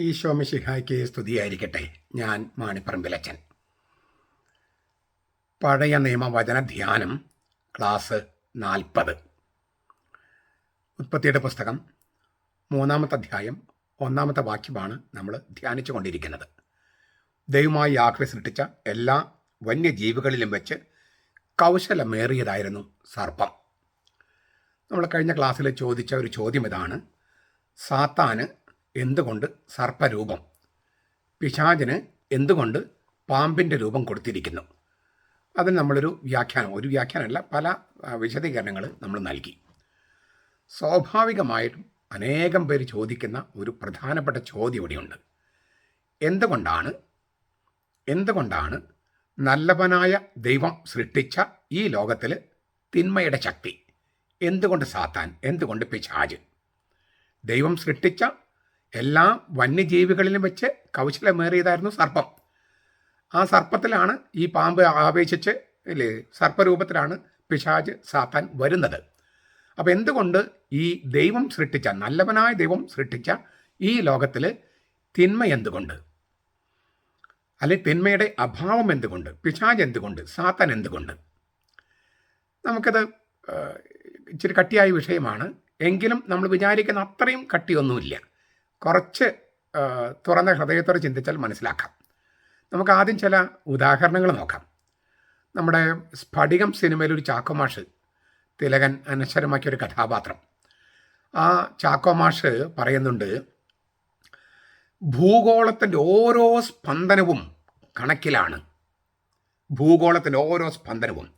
ഈശോ മിശിഹായ്ക്ക് സ്തുതിയായിരിക്കട്ടെ. ഞാൻ മാണിപ്പറമ്പിലച്ചൻ പഴയ നിയമവചന ധ്യാനം ക്ലാസ് നാൽപ്പത്. ഉത്പത്തിയുടെ പുസ്തകം മൂന്നാമത്തെ അധ്യായം ഒന്നാമത്തെ വാക്യമാണ് നമ്മൾ ധ്യാനിച്ചു കൊണ്ടിരിക്കുന്നത് ദൈവമായി ആഗ്രഹ സൃഷ്ടിച്ച എല്ലാ വന്യജീവികളിലും വെച്ച് കൗശലമേറിയതായിരുന്നു സർപ്പം. നമ്മൾ കഴിഞ്ഞ ക്ലാസ്സിൽ ചോദിച്ച ഒരു ചോദ്യം ഇതാണ് സാത്താന് എന്തുകൊണ്ട് സർപ്പരൂപം? പിശാചിന് എന്തുകൊണ്ട് പാമ്പിന്റെ രൂപം കൊടുത്തിരിക്കുന്നു? അതിന് നമ്മളൊരു വ്യാഖ്യാനം ഒരു വ്യാഖ്യാനമല്ല പല വിശദീകരണങ്ങൾ നമ്മൾ നൽകി. സ്വാഭാവികമായിട്ടും അനേകം പേര് ചോദിക്കുന്ന ഒരു പ്രധാനപ്പെട്ട ചോദ്യം ഇവിടെയുണ്ട്. എന്തുകൊണ്ടാണ് എന്തുകൊണ്ടാണ് നല്ലവനായ ദൈവം സൃഷ്ടിച്ച ഈ ലോകത്തിൽ തിന്മയുടെ ശക്തി? എന്തുകൊണ്ട് സാത്താൻ? എന്തുകൊണ്ട് പിശാജ് ദൈവം സൃഷ്ടിച്ച എല്ലാ വന്യജീവികളിലും വെച്ച് കൗശലമേറിയതായിരുന്നു സർപ്പം. ആ സർപ്പത്തിലാണ് ഈ പാമ്പ് ആവേശിച്ച് ഇല്ലേ സർപ്പരൂപത്തിലാണ് പിശാജ് സാത്താൻ വരുന്നത്. അപ്പോൾ എന്തുകൊണ്ട് ഈ ദൈവം സൃഷ്ടിച്ച നല്ലവനായ ദൈവം സൃഷ്ടിച്ച ഈ ലോകത്തിൽ തിന്മ എന്തുകൊണ്ട്? അല്ലെ തിന്മയുടെ അഭാവം എന്തുകൊണ്ട്? പിശാജ് എന്തുകൊണ്ട്? സാത്താൻ എന്തുകൊണ്ട്? നമുക്കത് ഇച്ചിരി കട്ടിയായ വിഷയമാണ്. എങ്കിലും നമ്മൾ വിചാരിക്കുന്ന അത്രയും കട്ടിയൊന്നുമില്ല. കുറച്ച് തുറന്ന ഹൃദയത്തോടെ ചിന്തിച്ചാൽ മനസ്സിലാക്കാം. നമുക്ക് ആദ്യം ചില ഉദാഹരണങ്ങൾ നോക്കാം. നമ്മുടെ സ്ഫടികം സിനിമയിൽ ഒരു ചാക്കോമാഷ് തിലകൻ അനശ്വരമാക്കിയ ഒരു കഥാപാത്രം. ആ ചാക്കോമാഷ് പറയുന്നുണ്ട് ഭൂഗോളത്തിന്റെ ഓരോ സ്പന്ദനവും കണക്കിലാണ്. ഭൂഗോളത്തിന്റെ ഓരോ സ്പന്ദനവും.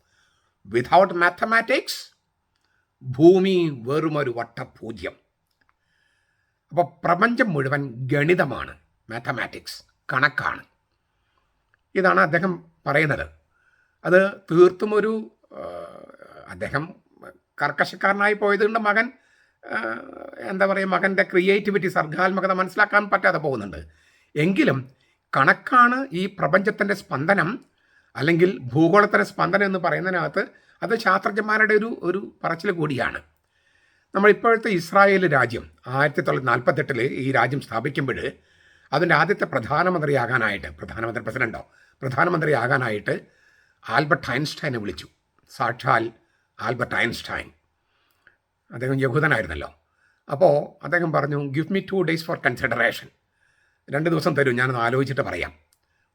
വിതൗട്ട് മാത്തമാറ്റിക്സ് ഭൂമി വെറുമൊരു വട്ടപൂജ്യം. അപ്പോൾ പ്രപഞ്ചം മുഴുവൻ ഗണിതമാണ് മാത്തമാറ്റിക്സ് കണക്കാണ്. ഇതാണ് അദ്ദേഹം പറയുന്നത്. അത് തീർത്തും ഒരു അദ്ദേഹം കർക്കശക്കാരനായി പോയതുകൊണ്ട് മകൻ എന്താ പറയുക മകന്റെ ക്രിയേറ്റിവിറ്റി സർഗാത്മകത മനസ്സിലാക്കാൻ പറ്റാതെ പോകുന്നുണ്ട്. എങ്കിലും കണക്കാണ് ഈ പ്രപഞ്ചത്തിന്റെ സ്പന്ദനം അല്ലെങ്കിൽ ഭൂഗോളത്തിന്റെ സ്പന്ദനം എന്ന് പറയുന്നതിനകത്ത് അത് ശാസ്ത്രജ്ഞന്മാരുടെ ഒരു ഒരു പറച്ചിൽ കൂടിയാണ്. നമ്മൾ ഇപ്പോഴത്തെ ഇസ്രായേൽ രാജ്യം ആയിരത്തി തൊള്ളായിരത്തി നാൽപ്പത്തെട്ടിൽ ഈ രാജ്യം സ്ഥാപിക്കുമ്പോൾ അതിന്റെ ആദ്യത്തെ പ്രധാനമന്ത്രിയാകാനായിട്ട് പ്രധാനമന്ത്രി പ്രസിഡന്റോ പ്രധാനമന്ത്രിയാകാനായിട്ട് ആൽബർട്ട് ഐൻസ്റ്റൈനെ വിളിച്ചു. സാക്ഷാൽ ആൽബർട്ട് ഐൻസ്റ്റൈൻ. അദ്ദേഹം യഹൂദനായിരുന്നല്ലോ. അപ്പോൾ അദ്ദേഹം പറഞ്ഞു give me two days for consideration രണ്ട് ദിവസം തരും ഞാനത് ആലോചിച്ചിട്ട് പറയാം.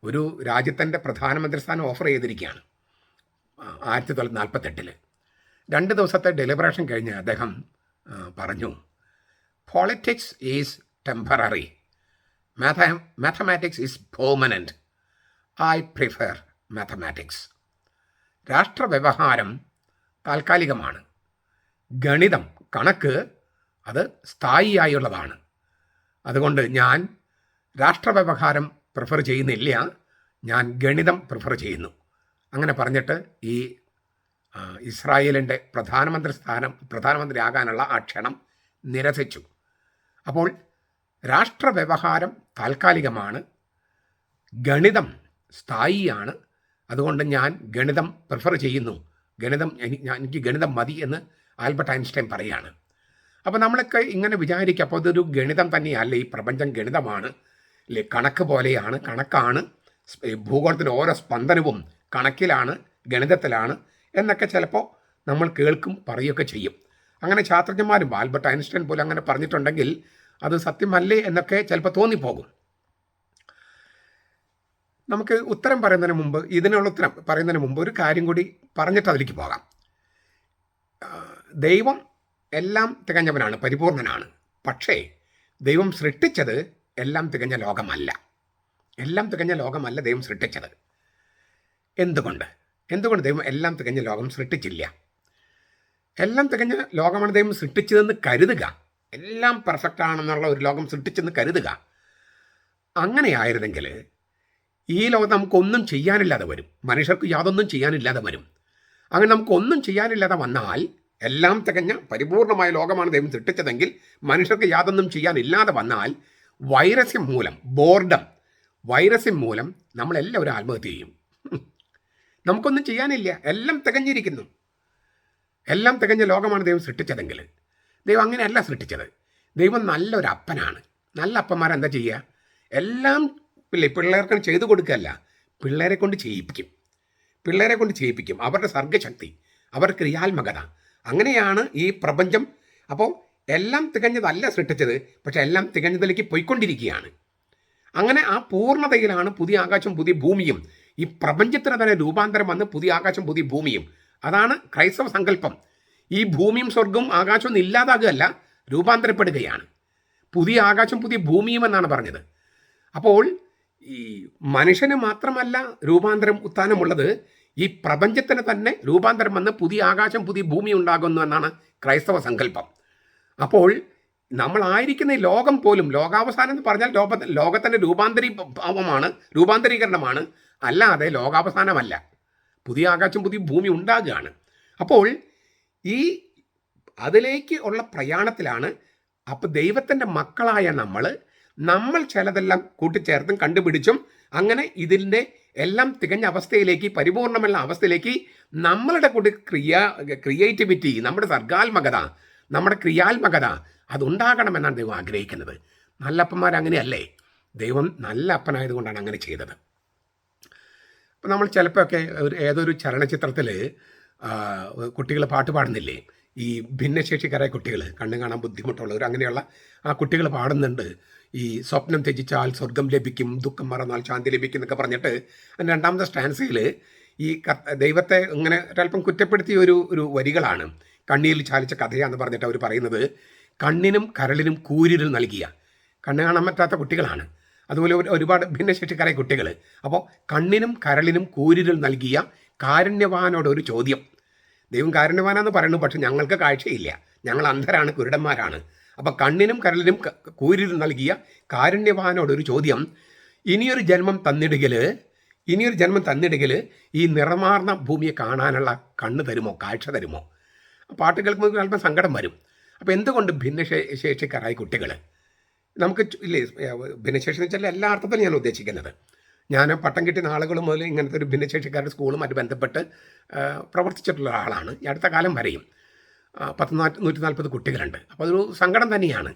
ഒരു രാജ്യത്തിന്റെ പ്രധാനമന്ത്രി സ്ഥാനം ഓഫർ ചെയ്തിരിക്കുകയാണ് ആയിരത്തി തൊള്ളായിരത്തി നാൽപ്പത്തെട്ടിൽ രണ്ട് ദിവസത്തെ ഡെലിബറേഷൻ കഴിഞ്ഞ് അദ്ദേഹം പറഞ്ഞു. Politics is temporary math mathematics is permanent I prefer mathematics രാഷ്ട്രവ്യവഹാരം താൽക്കാലികമാണ്. ഗണിതം കണക്ക് അത് സ്ഥായിയായുള്ളതാണ്. അതുകൊണ്ട് ഞാൻ രാഷ്ട്രവ്യവഹാരം പ്രിഫർ ചെയ്യുന്നില്ല. ഞാൻ ഗണിതം പ്രിഫർ ചെയ്യുന്നു. അങ്ങനെ പറഞ്ഞിട്ട് ഈ ഇസ്രായേലിന്റെ പ്രധാനമന്ത്രി സ്ഥാനം പ്രധാനമന്ത്രി ആകാനുള്ള ആ ക്ഷണം നിരസിച്ചു. അപ്പോൾ രാഷ്ട്ര വ്യവഹാരം താൽക്കാലികമാണ് ഗണിതം സ്ഥായിയാണ്. അതുകൊണ്ട് ഞാൻ ഗണിതം പ്രിഫർ ചെയ്യുന്നു. ഗണിതം എനിക്ക് ഗണിതം മതി എന്ന് ആൽബർട്ട് ഐൻസ്റ്റൈൻ പറയാണ്. അപ്പോൾ നമ്മളൊക്കെ ഇങ്ങനെ വിചാരിക്കുക അപ്പോൾ ഇതൊരു ഗണിതം തന്നെയല്ല? ഈ പ്രപഞ്ചം ഗണിതമാണ്. അല്ലേ കണക്ക് പോലെയാണ് കണക്കാണ്. ഭൂഗോളത്തിന്റെ ഓരോ സ്പന്ദനവും കണക്കിലാണ് ഗണിതത്തിലാണ്. എന്നൊക്കെ ചിലപ്പോൾ നമ്മൾ കേൾക്കും പറയുകയൊക്കെ ചെയ്യും. അങ്ങനെ ശാസ്ത്രജ്ഞന്മാരും ആൽബർട്ട് ഐൻസ്റ്റൈൻ പോലും അങ്ങനെ പറഞ്ഞിട്ടുണ്ടെങ്കിൽ അത് സത്യമല്ലേ എന്നൊക്കെ ചിലപ്പോൾ തോന്നിപ്പോകും. നമുക്ക് ഉത്തരം പറയുന്നതിന് മുമ്പ് ഇതിനുള്ള ഉത്തരം പറയുന്നതിന് മുമ്പ് ഒരു കാര്യം കൂടി പറഞ്ഞിട്ട് അതിലേക്ക് പോകാം. ദൈവം എല്ലാം തികഞ്ഞവനാണ് പരിപൂർണനാണ്. പക്ഷേ ദൈവം സൃഷ്ടിച്ചത് എല്ലാം തികഞ്ഞ ലോകമല്ല. എല്ലാം തികഞ്ഞ ലോകമല്ല ദൈവം സൃഷ്ടിച്ചത്. എന്തുകൊണ്ട്? എന്തുകൊണ്ട് ദൈവം എല്ലാം തികഞ്ഞ ലോകം സൃഷ്ടിച്ചില്ല? എല്ലാം തികഞ്ഞ ലോകമാണ് ദൈവം സൃഷ്ടിച്ചതെന്ന് കരുതുക. എല്ലാം പെർഫെക്റ്റ് ആണെന്നുള്ള ഒരു ലോകം സൃഷ്ടിച്ചെന്ന് കരുതുക. അങ്ങനെയായിരുന്നെങ്കിൽ ഈ ലോകത്ത് നമുക്കൊന്നും ചെയ്യാനില്ലാതെ വരും. മനുഷ്യർക്ക് യാതൊന്നും ചെയ്യാനില്ലാതെ വരും. അങ്ങനെ നമുക്കൊന്നും ചെയ്യാനില്ലാതെ വന്നാൽ എല്ലാം തികഞ്ഞ പരിപൂർണമായ ലോകമാണ് ദൈവം സൃഷ്ടിച്ചതെങ്കിൽ മനുഷ്യർക്ക് യാതൊന്നും ചെയ്യാനില്ലാതെ വന്നാൽ വൈരസ്യം മൂലം ബോർഡം വൈറസ്യം മൂലം നമ്മളെല്ലാവരും ആത്മഹത്യ ചെയ്യും. നമുക്കൊന്നും ചെയ്യാനില്ല. എല്ലാം തികഞ്ഞിരിക്കുന്നു. എല്ലാം തികഞ്ഞ ലോകമാണ് ദൈവം സൃഷ്ടിച്ചതെങ്കിൽ. ദൈവം അങ്ങനെയല്ല സൃഷ്ടിച്ചത്. ദൈവം നല്ലൊരു അപ്പനാണ്. നല്ല അപ്പന്മാരെന്താ ചെയ്യുക? എല്ലാം പിള്ളേ പിള്ളേർക്ക് ചെയ്തു കൊടുക്കുകയല്ല. പിള്ളേരെ കൊണ്ട് ചെയ്യിപ്പിക്കും. പിള്ളേരെ കൊണ്ട് ചെയ്യിപ്പിക്കും. അവരുടെ സർഗശക്തി അവരുടെ ക്രിയാത്മകത. അങ്ങനെയാണ് ഈ പ്രപഞ്ചം. അപ്പോൾ എല്ലാം തികഞ്ഞതല്ല സൃഷ്ടിച്ചത്. പക്ഷെ എല്ലാം തികഞ്ഞതിലേക്ക് പോയിക്കൊണ്ടിരിക്കുകയാണ്. അങ്ങനെ ആ പൂർണതയിലാണ് പുതിയ ആകാശം പുതിയ ഭൂമിയും ഈ പ്രപഞ്ചത്തിന് തന്നെ രൂപാന്തരം വന്ന് പുതിയ ആകാശം പുതിയ ഭൂമിയും. അതാണ് ക്രൈസ്തവ സങ്കല്പം. ഈ ഭൂമിയും സ്വർഗവും ആകാശവും ഒന്നും ഇല്ലാതാകുകയല്ല രൂപാന്തരപ്പെടുകയാണ്. പുതിയ ആകാശം പുതിയ ഭൂമിയും എന്നാണ് പറഞ്ഞത്. അപ്പോൾ ഈ മനുഷ്യന് മാത്രമല്ല രൂപാന്തരം ഉത്ഥാനമുള്ളത് ഈ പ്രപഞ്ചത്തിന് തന്നെ രൂപാന്തരം വന്ന് പുതിയ ആകാശം പുതിയ ഭൂമി ഉണ്ടാകുന്നു എന്നാണ് ക്രൈസ്തവ സങ്കല്പം. അപ്പോൾ നമ്മളായിരിക്കുന്ന ഈ ലോകം പോലും ലോകാവസാനം എന്ന് പറഞ്ഞാൽ ലോക ലോകത്തിന്റെ രൂപാന്തരീ ഭാവമാണ് രൂപാന്തരീകരണമാണ് അല്ലാതെ ലോകാവസാനമല്ല. പുതിയ ആകാശം പുതിയ ഭൂമി ഉണ്ടാകുകയാണ്. അപ്പോൾ ഈ അതിലേക്ക് ഉള്ള പ്രയാണത്തിലാണ് അപ്പോൾ ദൈവത്തിന്റെ മക്കളായ നമ്മൾ നമ്മൾ ചിലതെല്ലാം കൂട്ടിച്ചേർത്തും കണ്ടുപിടിച്ചും അങ്ങനെ ഇതിന്റെ എല്ലാം തികഞ്ഞ അവസ്ഥയിലേക്ക് പരിപൂർണമുള്ള അവസ്ഥയിലേക്ക് നമ്മളുടെ കൂടി ക്രിയ ക്രിയേറ്റിവിറ്റി നമ്മുടെ സർഗാത്മകത നമ്മുടെ ക്രിയാത്മകത അതുണ്ടാകണമെന്നാണ് ദൈവം ആഗ്രഹിക്കുന്നത്. നല്ല നല്ലപ്പന്മാർ അങ്ങനെയല്ലേ ദൈവം നല്ല അപ്പനായതുകൊണ്ടാണ് അങ്ങനെ ചെയ്തത്. അപ്പം നമ്മൾ ചിലപ്പോഴൊക്കെ ഒരു ഏതൊരു ചലനചിത്രത്തിൽ കുട്ടികൾ പാട്ട് പാടുന്നില്ലേ? ഈ ഭിന്നശേഷിക്കാരായ കുട്ടികൾ കണ്ണു കാണാൻ ബുദ്ധിമുട്ടുള്ളവർ അങ്ങനെയുള്ള ആ കുട്ടികൾ പാടുന്നുണ്ട്. ഈ സ്വപ്നം ത്യജിച്ചാൽ സ്വർഗം ലഭിക്കും ദുഃഖം മറന്നാൽ ശാന്തി ലഭിക്കും എന്നൊക്കെ പറഞ്ഞിട്ട് അതിന്റെ രണ്ടാമത്തെ സ്റ്റാൻസയിൽ ഈ ദൈവത്തെ ഇങ്ങനെ ഒരല്പം കുറ്റപ്പെടുത്തിയ ഒരു ഒരു വരികളാണ്. കണ്ണീരിൽ ചാലിച്ച കഥയാന്ന് പറഞ്ഞിട്ട് അവർ പറയുന്നത് കണ്ണിനും കരളിനും കൂരിരുൾ നൽകിയ. കണ്ണ് കാണാൻ പറ്റാത്ത കുട്ടികളാണ്. അതുപോലെ ഒരു- ഒരുപാട് ഭിന്നശേഷിക്കാരായ കുട്ടികൾ അപ്പോൾ കണ്ണിനും കരളിനും കൂരിരുൾ നൽകിയ കാരുണ്യവാനോട് ഒരു ചോദ്യം. ദൈവം കാരുണ്യവാനാന്ന് പറയുന്നു പക്ഷെ ഞങ്ങൾക്ക് കാഴ്ചയില്ല. ഞങ്ങൾ അന്ധരാണ് കുരുടന്മാരാണ്. അപ്പോൾ കണ്ണിനും കരളിനും കൂരിരൽ നൽകിയ കാരുണ്യവാനോട് ഒരു ചോദ്യം. ഇനിയൊരു ജന്മം തന്നിടുകിൽ ഇനിയൊരു ജന്മം തന്നിടുകിൽ ഈ നിറമാർന്ന ഭൂമിയെ കാണാനുള്ള കണ്ണ് തരുമോ കാഴ്ച തരുമോ? പാട്ട് കേൾക്കുമ്പോൾ അല്പം സങ്കടം വരും. അപ്പോൾ എന്തുകൊണ്ട് ഭിന്നശേഷിക്കാരായ കുട്ടികൾ നമുക്ക് ഇല്ലേ ഭിന്നശേഷി എന്ന് വെച്ചാൽ എല്ലാ അർത്ഥത്തിലും ഞാൻ ഉദ്ദേശിക്കുന്നത്. ഞാൻ പട്ടം കിട്ടിയ ആളുകൾ മുതൽ ഇങ്ങനത്തെ ഒരു ഭിന്നശേഷിക്കാരുടെ സ്കൂളുമായിട്ട് ബന്ധപ്പെട്ട് പ്രവർത്തിച്ചിട്ടുള്ള ആളാണ്. ഈ അടുത്ത കാലം വരെയും. പത്ത് നാ- നൂറ്റി നാൽപ്പത് കുട്ടികളുണ്ട്. അപ്പോൾ അതൊരു സങ്കടം തന്നെയാണ്.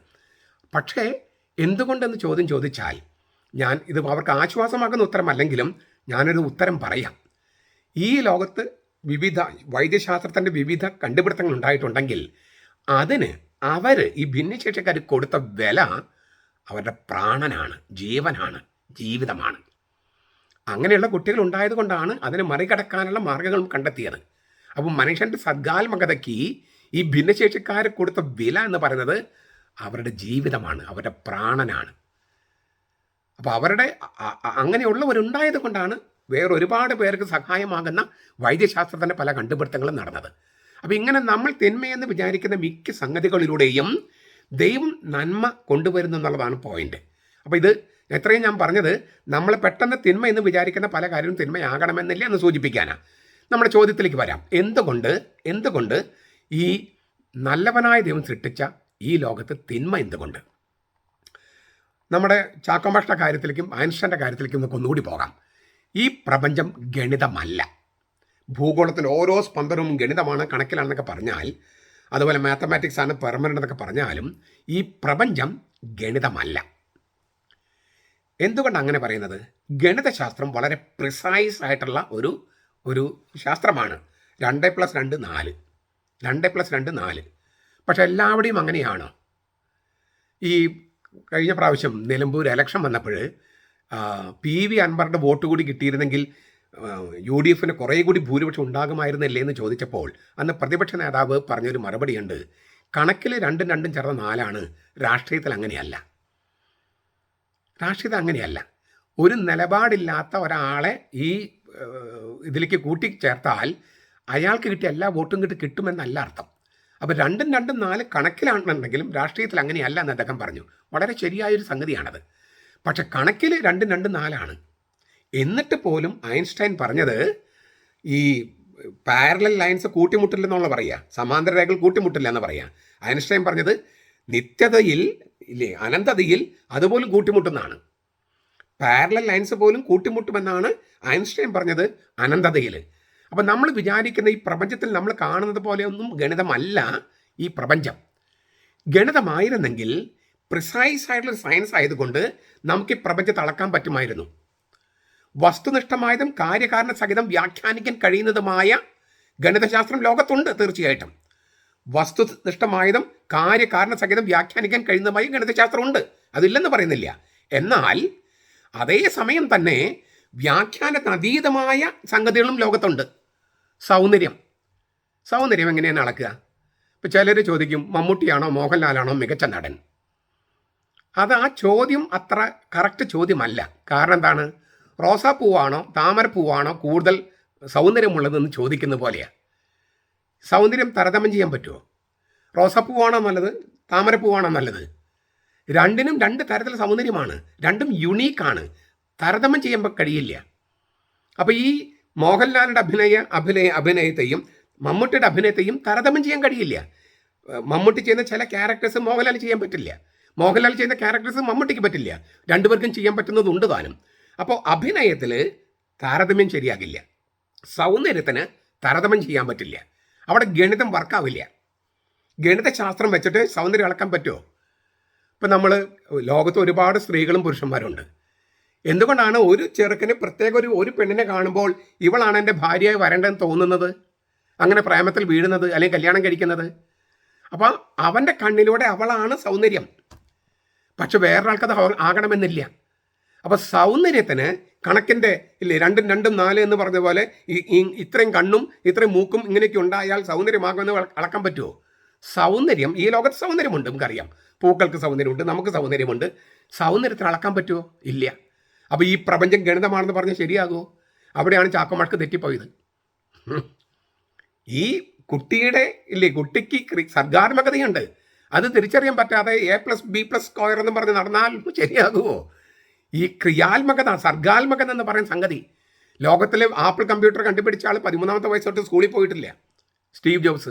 പക്ഷേ എന്തുകൊണ്ടെന്ന് ചോദ്യം ചോദിച്ചാൽ ഞാൻ ഇത് അവർക്ക് ആശ്വാസമാക്കുന്ന ഉത്തരമല്ലെങ്കിലും ഞാനൊരു ഉത്തരം പറയാം. ഈ ലോകത്ത് വിവിധ വൈദ്യശാസ്ത്രത്തിന്റെ വിവിധ കണ്ടുപിടുത്തങ്ങൾ ഉണ്ടായിട്ടുണ്ടെങ്കിൽ അതിന് അവർ ഈ ഭിന്നശേഷിക്കാർ കൊടുത്ത വില അവരുടെ പ്രാണനാണ് ജീവനാണ് ജീവിതമാണ്. അങ്ങനെയുള്ള കുട്ടികൾ ഉണ്ടായത് കൊണ്ടാണ് അതിനെ മറികടക്കാനുള്ള മാർഗങ്ങളും കണ്ടെത്തിയത്. അപ്പോൾ മനുഷ്യന്റെ സദ്ഗാത്മകതയ്ക്ക് ഈ ഭിന്നശേഷിക്കാർ കൊടുത്ത വില എന്ന് പറയുന്നത് അവരുടെ ജീവിതമാണ് അവരുടെ പ്രാണനാണ്. അപ്പോൾ അവരുടെ അങ്ങനെയുള്ളവരുണ്ടായത് കൊണ്ടാണ് വേറെ ഒരുപാട് പേർക്ക് സഹായമാകുന്ന വൈദ്യശാസ്ത്രത്തിന്റെ പല കണ്ടുപിടുത്തങ്ങളും നടന്നത്. അപ്പോൾ ഇങ്ങനെ നമ്മൾ തിന്മയെന്ന് വിചാരിക്കുന്ന മിക്ക സംഗതികളിലൂടെയും ദൈവം നന്മ കൊണ്ടുവരുന്നു എന്നുള്ളതാണ് പോയിന്റ് അപ്പോൾ ഇത് എത്രയും ഞാൻ പറഞ്ഞത് നമ്മൾ പെട്ടെന്ന് തിന്മ എന്ന് വിചാരിക്കുന്ന പല കാര്യവും തിന്മയാകണമെന്നില്ല എന്ന് സൂചിപ്പിക്കാനാണ് നമ്മുടെ ചോദ്യത്തിലേക്ക് വരാം. എന്തുകൊണ്ട് എന്തുകൊണ്ട് ഈ നല്ലവനായ ദൈവം സൃഷ്ടിച്ച ഈ ലോകത്ത് തിന്മ എന്തുകൊണ്ട്? നമ്മുടെ ചാക്കോമാഷ്ട കാര്യത്തിലേക്കും ഐൻസ്റ്റൈന്റെ കാര്യത്തിലേക്കും നമുക്ക് ഒന്നുകൂടി പോകാം. ഈ പ്രപഞ്ചം ഗണിതമല്ല. ഭൂഗോളത്തിന്റെ ഓരോ സ്പന്ദനവും ഗണിതമാണ് കണക്കിലാണെന്നൊക്കെ പറഞ്ഞാൽ അതുപോലെ മാത്തമാറ്റിക്സ് ആണ് പെർമനന്റ് എന്നൊക്കെ പറഞ്ഞാലും ഈ പ്രപഞ്ചം ഗണിതമല്ല. എന്തുകൊണ്ട് അങ്ങനെ പറയുന്നത്? ഗണിതശാസ്ത്രം വളരെ പ്രിസൈസ് ആയിട്ടുള്ള ഒരു ഒരു ശാസ്ത്രമാണ്. രണ്ട് പ്ലസ് രണ്ട് നാല്. രണ്ട് പ്ലസ് രണ്ട് നാല്. പക്ഷെ എല്ലാവിടെയും അങ്ങനെയാണോ. ഈ കഴിഞ്ഞ പ്രാവശ്യം നിലമ്പൂർ ഇലക്ഷൻ വന്നപ്പോൾ പി വി അൻവറിന്റെ വോട്ട് കൂടി കിട്ടിയിരുന്നെങ്കിൽ യു ഡി എഫിന് കുറേ കൂടി ഭൂരിപക്ഷം ഉണ്ടാകുമായിരുന്നില്ലേ എന്ന് ചോദിച്ചപ്പോൾ അന്ന് പ്രതിപക്ഷ നേതാവ് പറഞ്ഞൊരു മറുപടിയുണ്ട്. കണക്കിൽ രണ്ടും രണ്ടും ചേർന്ന നാലാണ്. രാഷ്ട്രീയത്തിൽ അങ്ങനെയല്ല. രാഷ്ട്രീയത്തിൽ അങ്ങനെയല്ല. ഒരു നിലപാടില്ലാത്ത ഒരാളെ ഈ ഇതിലേക്ക് കൂട്ടിച്ചേർത്താൽ അയാൾക്ക് കിട്ടിയ എല്ലാ വോട്ടും കിട്ടി കിട്ടുമെന്നല്ല അർത്ഥം. അപ്പോൾ രണ്ടും രണ്ടും നാല് കണക്കിലാണെന്നുണ്ടെങ്കിലും രാഷ്ട്രീയത്തിൽ അങ്ങനെയല്ല എന്ന് അദ്ദേഹം പറഞ്ഞു. വളരെ ശരിയായൊരു സംഗതിയാണത്. പക്ഷെ കണക്കിൽ രണ്ടും രണ്ടും നാലാണ്. എന്നിട്ട് പോലും ഐൻസ്റ്റൈൻ പറഞ്ഞത് ഈ പാരലൽ ലൈൻസ് കൂട്ടിമുട്ടില്ലെന്നുള്ള പറയുക സമാന്തര രേഖകൾ കൂട്ടിമുട്ടില്ല എന്ന് പറയുക ഐൻസ്റ്റൈൻ പറഞ്ഞത് നിത്യതയിൽ ഇല്ലേ അനന്തതയിൽ അതുപോലും കൂട്ടിമുട്ടുന്നതാണ്. പാരലൽ ലൈൻസ് പോലും കൂട്ടിമുട്ടുമെന്നാണ് ഐൻസ്റ്റൈൻ പറഞ്ഞത് അനന്തതയിൽ. അപ്പം നമ്മൾ വിചാരിക്കുന്ന ഈ പ്രപഞ്ചത്തിൽ നമ്മൾ കാണുന്നത് പോലെയൊന്നും ഗണിതമല്ല ഈ പ്രപഞ്ചം. ഗണിതമായിരുന്നെങ്കിൽ പ്രിസൈസ് ആയിട്ടുള്ള സയൻസ് ആയതുകൊണ്ട് നമുക്ക് ഈ പ്രപഞ്ചത്തെ അളക്കാൻ പറ്റുമായിരുന്നു. വസ്തുനിഷ്ഠമായതും കാര്യകാരണ സഹിതം വ്യാഖ്യാനിക്കാൻ കഴിയുന്നതുമായ ഗണിതശാസ്ത്രം ലോകത്തുണ്ട് തീർച്ചയായിട്ടും. വസ്തുനിഷ്ഠമായതും കാര്യകാരണ സഹിതം വ്യാഖ്യാനിക്കാൻ കഴിയുന്നതുമായ ഗണിതശാസ്ത്രമുണ്ട്. അതില്ലെന്ന് പറയുന്നില്ല. എന്നാൽ അതേ സമയം തന്നെ വ്യാഖ്യാനത്തിന് അതീതമായ സംഗതികളും ലോകത്തുണ്ട്. സൗന്ദര്യം. സൗന്ദര്യം എങ്ങനെയാണ് അളക്കുക? ഇപ്പം ചിലർ ചോദിക്കും മമ്മൂട്ടിയാണോ മോഹൻലാലാണോ മികച്ച നടൻ? അത് ആ ചോദ്യം അത്ര കറക്റ്റ് ചോദ്യമല്ല. കാരണം എന്താണ്? റോസാപ്പൂവാണോ താമരപ്പൂവാണോ കൂടുതൽ സൗന്ദര്യമുള്ളതെന്ന് ചോദിക്കുന്ന പോലെയാണ്. സൗന്ദര്യം താരതമ്യം ചെയ്യാൻ പറ്റുമോ? റോസാപ്പൂവാണോ നല്ലത്? താമരപ്പൂവാണോ നല്ലത്? രണ്ടിനും രണ്ട് തരത്തിലുള്ള സൗന്ദര്യമാണ്. രണ്ടും യുണീക്കാണ്. താരതമ്യം ചെയ്യുമ്പോൾ കഴിയില്ല. അപ്പോൾ ഈ മോഹൻലാലിന്റെ അഭിനയ അഭിനയ അഭിനയത്തെയും മമ്മൂട്ടിയുടെ അഭിനയത്തെയും താരതമ്യം ചെയ്യാൻ കഴിയില്ല. മമ്മൂട്ടി ചെയ്യുന്ന ചില ക്യാരക്ടേഴ്സ് മോഹൻലാൽ ചെയ്യാൻ പറ്റില്ല. മോഹൻലാൽ ചെയ്യുന്ന ക്യാരക്ടേഴ്സ് മമ്മൂട്ടിക്ക് പറ്റില്ല. രണ്ടുപേർക്കും ചെയ്യാൻ പറ്റുന്നതുണ്ട് താനും. അപ്പോൾ അഭിനയത്തിൽ താരതമ്യം ശരിയാകില്ല. സൗന്ദര്യത്തിന് താരതമ്യം ചെയ്യാൻ പറ്റില്ല. അവിടെ ഗണിതം വർക്കാവില്ല ഗണിതശാസ്ത്രം വെച്ചിട്ട് സൗന്ദര്യം അളക്കാൻ പറ്റുമോ ഇപ്പം നമ്മൾ ലോകത്ത് ഒരുപാട് സ്ത്രീകളും പുരുഷന്മാരുണ്ട്. എന്തുകൊണ്ടാണ് ഒരു ചെറുക്കന് പ്രത്യേക ഒരു ഒരു പെണ്ണിനെ കാണുമ്പോൾ ഇവളാണ് എന്റെ ഭാര്യയായി വരേണ്ടതെന്ന് തോന്നുന്നത്? അങ്ങനെ പ്രേമത്തിൽ വീഴുന്നത് അല്ലെങ്കിൽ കല്യാണം കഴിക്കുന്നത്? അപ്പം അവന്റെ കണ്ണിലൂടെ അവളാണ് സൗന്ദര്യം. പക്ഷെ വേറൊരാൾക്കത് ആകണമെന്നില്ല. അപ്പോൾ സൗന്ദര്യത്തിന് കണക്കിന്റെ ഇല്ലേ രണ്ടും രണ്ടും നാല് എന്ന് പറഞ്ഞ പോലെ ഈ ഇത്രയും കണ്ണും ഇത്രയും മൂക്കും ഇങ്ങനെയൊക്കെ ഉണ്ടായാൽ സൗന്ദര്യമാകുമെന്ന് അളക്കാൻ പറ്റുമോ സൗന്ദര്യം ഈ ലോകത്ത് സൗന്ദര്യമുണ്ട് നമുക്കറിയാം. പൂക്കൾക്ക് സൗന്ദര്യമുണ്ട് നമുക്ക് സൗന്ദര്യമുണ്ട്. സൗന്ദര്യത്തിന് അളക്കാൻ പറ്റുമോ ഇല്ല. അപ്പോൾ ഈ പ്രപഞ്ചം ഗണിതമാണെന്ന് പറഞ്ഞാൽ ശരിയാകുമോ? അവിടെയാണ് ചാക്കോമാർക്ക് തെറ്റിപ്പോയത്. ഈ കുട്ടിയുടെ ഇല്ലേ കുട്ടിക്ക് സർഗാത്മകതയുണ്ട്. അത് തിരിച്ചറിയാൻ പറ്റാതെ A plus B plus square എന്ന് പറഞ്ഞ് നടന്നാൽ ശരിയാകുമോ? ഈ ക്രിയാത്മകത സർഗാത്മകത എന്ന് പറയുന്ന സംഗതി ലോകത്തിലെ ആപ്പിൾ കമ്പ്യൂട്ടർ കണ്ടുപിടിച്ച ആൾ പതിമൂന്നാമത്തെ വയസ്സ് തൊട്ട് സ്കൂളിൽ പോയിട്ടില്ല. Steve Jobs.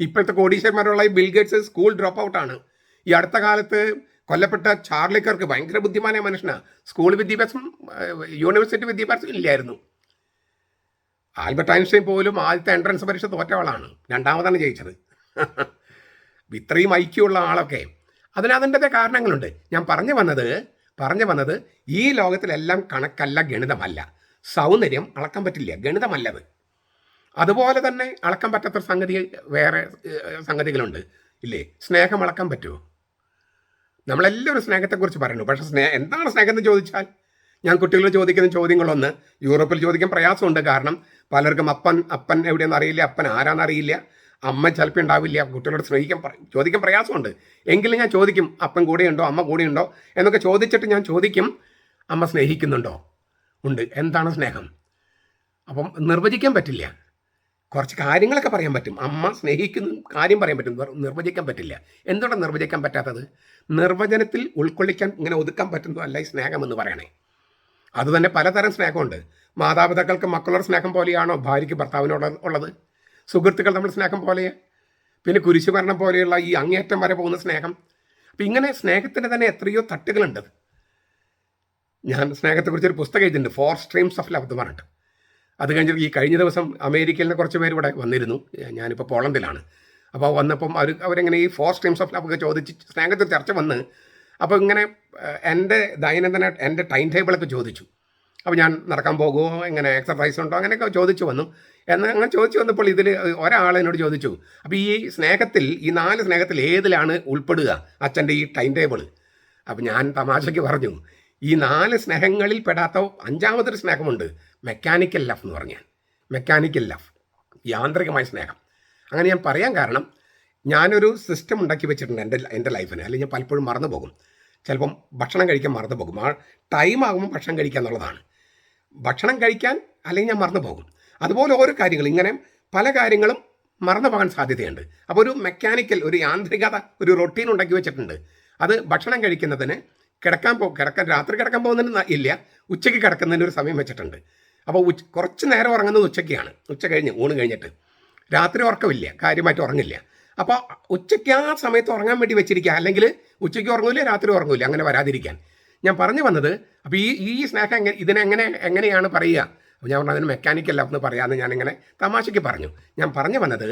ഇപ്പോഴത്തെ കോടീശ്വരന്മാരുള്ള ഈ ബിൽഗേറ്റ്സ് സ്കൂൾ ഡ്രോപ്പ് ഔട്ടാണ് ഈ അടുത്ത കാലത്ത് കൊല്ലപ്പെട്ട ചാർലി കർക്ക് ഭയങ്കര ബുദ്ധിമാനായ മനുഷ്യനാണ് സ്കൂൾ വിദ്യാഭ്യാസം യൂണിവേഴ്സിറ്റി വിദ്യാഭ്യാസം ഇല്ലായിരുന്നു. ആൽബർട്ട് ഐൻസ്റ്റൈൻ പോലും ആദ്യത്തെ എൻട്രൻസ് പരീക്ഷ തോറ്റവളാണ് രണ്ടാമതാണ് ജയിച്ചത്. ഇത്രയും ഐക്യമുള്ള ആളൊക്കെ. അതിന് കാരണങ്ങളുണ്ട്. ഞാൻ പറഞ്ഞു വന്നത് പറഞ്ഞു വന്നത് ഈ ലോകത്തിലെല്ലാം കണക്കല്ല ഗണിതമല്ല. സൗന്ദര്യം അളക്കാൻ പറ്റില്ല ഗണിതമല്ലത്. അതുപോലെ തന്നെ അളക്കാൻ പറ്റാത്ത സംഗതി വേറെ സംഗതികളുണ്ട്. ഇല്ലേ? സ്നേഹം അളക്കാൻ പറ്റുമോ നമ്മളെല്ലാവരും സ്നേഹത്തെക്കുറിച്ച് പറയുന്നു. പക്ഷെ സ്നേഹം എന്താണ് സ്നേഹം എന്ന് ചോദിച്ചാൽ? ഞാൻ കുട്ടികളോട് ചോദിക്കുന്ന ചോദ്യങ്ങളൊന്ന് യൂറോപ്പിൽ ചോദിക്കാൻ പ്രയാസമുണ്ട്. കാരണം പലർക്കും അപ്പൻ അപ്പൻ എവിടെയെന്ന് അറിയില്ല. അപ്പൻ ആരാന്ന് അറിയില്ല അമ്മ ചിലപ്പോൾ ഉണ്ടാവില്ല കുട്ടികളോട് സ്നേഹിക്കാൻ പറയും ചോദിക്കാൻ പ്രയാസമുണ്ട്. എങ്കിലും ഞാൻ ചോദിക്കും അപ്പൻ കൂടെയുണ്ടോ? അമ്മ കൂടെയുണ്ടോ? എന്നൊക്കെ ചോദിച്ചിട്ട് ഞാൻ ചോദിക്കും അമ്മ സ്നേഹിക്കുന്നുണ്ടോ? ഉണ്ട്. എന്താണ് സ്നേഹം? അപ്പം നിർവചിക്കാൻ പറ്റില്ല. കുറച്ച് കാര്യങ്ങളൊക്കെ പറയാൻ പറ്റും. അമ്മ സ്നേഹിക്കുന്ന കാര്യം പറയാൻ പറ്റും. നിർവചിക്കാൻ പറ്റില്ല. എന്തുകൊണ്ടാണ് നിർവചിക്കാൻ പറ്റാത്തത്? നിർവചനത്തിൽ ഉൾക്കൊള്ളിക്കാൻ ഇങ്ങനെ ഒതുക്കാൻ പറ്റുന്നതല്ല ഈ സ്നേഹം എന്ന് പറയണേ. അതുതന്നെ പലതരം സ്നേഹമുണ്ട്. മാതാപിതാക്കൾക്ക് മക്കളുടെ സ്നേഹം പോലെയാണോ ഭാര്യയ്ക്ക് ഭർത്താവിനോട് ഉള്ളത്? സുഹൃത്തുക്കൾ നമ്മൾ സ്നേഹം പോലെ പിന്നെ കുരിശുമരണം പോലെയുള്ള ഈ അങ്ങേറ്റം വരെ പോകുന്ന സ്നേഹം. അപ്പം ഇങ്ങനെ സ്നേഹത്തിന്റെ തന്നെ എത്രയോ തട്ടുകളുണ്ട്. ഞാൻ സ്നേഹത്തെക്കുറിച്ച് ഒരു പുസ്തകം എഴുതിയിട്ടുണ്ട് ഫോർ സ്ട്രീംസ് ഓഫ് ലവ് എന്ന് പറഞ്ഞിട്ട്. അത് കഴിഞ്ഞിട്ട് ഈ കഴിഞ്ഞ ദിവസം അമേരിക്കയിൽ നിന്ന് കുറച്ച് പേര് ഇവിടെ വന്നിരുന്നു. ഞാനിപ്പോൾ പോളണ്ടിലാണ്. അപ്പോൾ വന്നപ്പം അവർ അവരെങ്ങനെ ഈ ഫോർ സ്ട്രീംസ് ഓഫ് ലവ് ഒക്കെ ചോദിച്ച് സ്നേഹത്തിൽ ചർച്ച വന്ന് അപ്പോൾ ഇങ്ങനെ എന്റെ ദൈനംദിന എന്റെ ടൈം ടേബിളൊക്കെ ചോദിച്ചു. അപ്പോൾ ഞാൻ നടക്കാൻ പോകുമോ എങ്ങനെ എക്സർസൈസ് ഉണ്ടോ അങ്ങനെയൊക്കെ ചോദിച്ചു വന്നു. എന്നാൽ അങ്ങനെ ചോദിച്ചു വന്നപ്പോൾ ഇതിൽ ഒരാൾ എന്നോട് ചോദിച്ചു അപ്പോൾ ഈ സ്നേഹത്തിൽ ഈ നാല് സ്നേഹത്തിൽ ഏതിലാണ് ഉൾപ്പെടുക അച്ഛന്റെ ഈ ടൈം ടേബിൾ അപ്പോൾ ഞാൻ തമാശയ്ക്ക് പറഞ്ഞു ഈ നാല് സ്നേഹങ്ങളിൽ പെടാത്ത അഞ്ചാമതൊരു സ്നേഹമുണ്ട് മെക്കാനിക്കൽ ലഫ് എന്ന് പറഞ്ഞാൽ. മെക്കാനിക്കൽ ലഫ് യാന്ത്രികമായ സ്നേഹം. അങ്ങനെ ഞാൻ പറയാൻ കാരണം ഞാനൊരു സിസ്റ്റം ഉണ്ടാക്കി വെച്ചിട്ടുണ്ട് എന്റെ എന്റെ ലൈഫിന് അല്ലെങ്കിൽ ഞാൻ പലപ്പോഴും മറന്നു പോകും. ചിലപ്പം ഭക്ഷണം കഴിക്കാൻ മറന്നു പോകും. ആ ടൈം ആകുമ്പോൾ ഭക്ഷണം കഴിക്കുക എന്നുള്ളതാണ്. ഭക്ഷണം കഴിക്കാൻ അല്ലെങ്കിൽ ഞാൻ മറന്നു പോകും. അതുപോലെ ഓരോ കാര്യങ്ങൾ. ഇങ്ങനെ പല കാര്യങ്ങളും മറന്നു പോകാൻ സാധ്യതയുണ്ട്. അപ്പോൾ ഒരു മെക്കാനിക്കൽ ഒരു യാന്ത്രികത ഒരു റൊട്ടീൻ ഉണ്ടാക്കി വെച്ചിട്ടുണ്ട്. അത് ഭക്ഷണം കഴിക്കുന്നതിന് കിടക്കാൻ പോ കിടക്കാൻ രാത്രി കിടക്കാൻ പോകുന്നതിന് ഇല്ല. ഉച്ചയ്ക്ക് കിടക്കുന്നതിന് ഒരു സമയം വെച്ചിട്ടുണ്ട്. അപ്പോൾ ഉച്ച കുറച്ച് നേരം ഉറങ്ങുന്നത് ഉച്ചയ്ക്കാണ്. ഉച്ച കഴിഞ്ഞ് ഊണ് കഴിഞ്ഞിട്ട്. രാത്രി ഉറക്കമില്ല. കാര്യമായിട്ട് ഉറങ്ങില്ല. അപ്പോൾ ഉച്ചയ്ക്ക് ആ സമയത്ത് ഉറങ്ങാൻ വേണ്ടി വെച്ചിരിക്കുക. അല്ലെങ്കിൽ ഉച്ചയ്ക്ക് ഉറങ്ങില്ല രാത്രി ഉറങ്ങില്ല അങ്ങനെ വരാതിരിക്കാൻ. ഞാൻ പറഞ്ഞു വന്നത് അപ്പോൾ ഈ ഈ സ്നേഹം എങ്ങനെ ഇതിനെങ്ങനെ എങ്ങനെയാണ് പറയുക? അപ്പോൾ ഞാൻ പറഞ്ഞു അതിന് മെക്കാനിക്കൽ ലവ് എന്ന് പറയാമെന്ന് ഞാനിങ്ങനെ തമാശയ്ക്ക് പറഞ്ഞു. ഞാൻ പറഞ്ഞു വന്നത്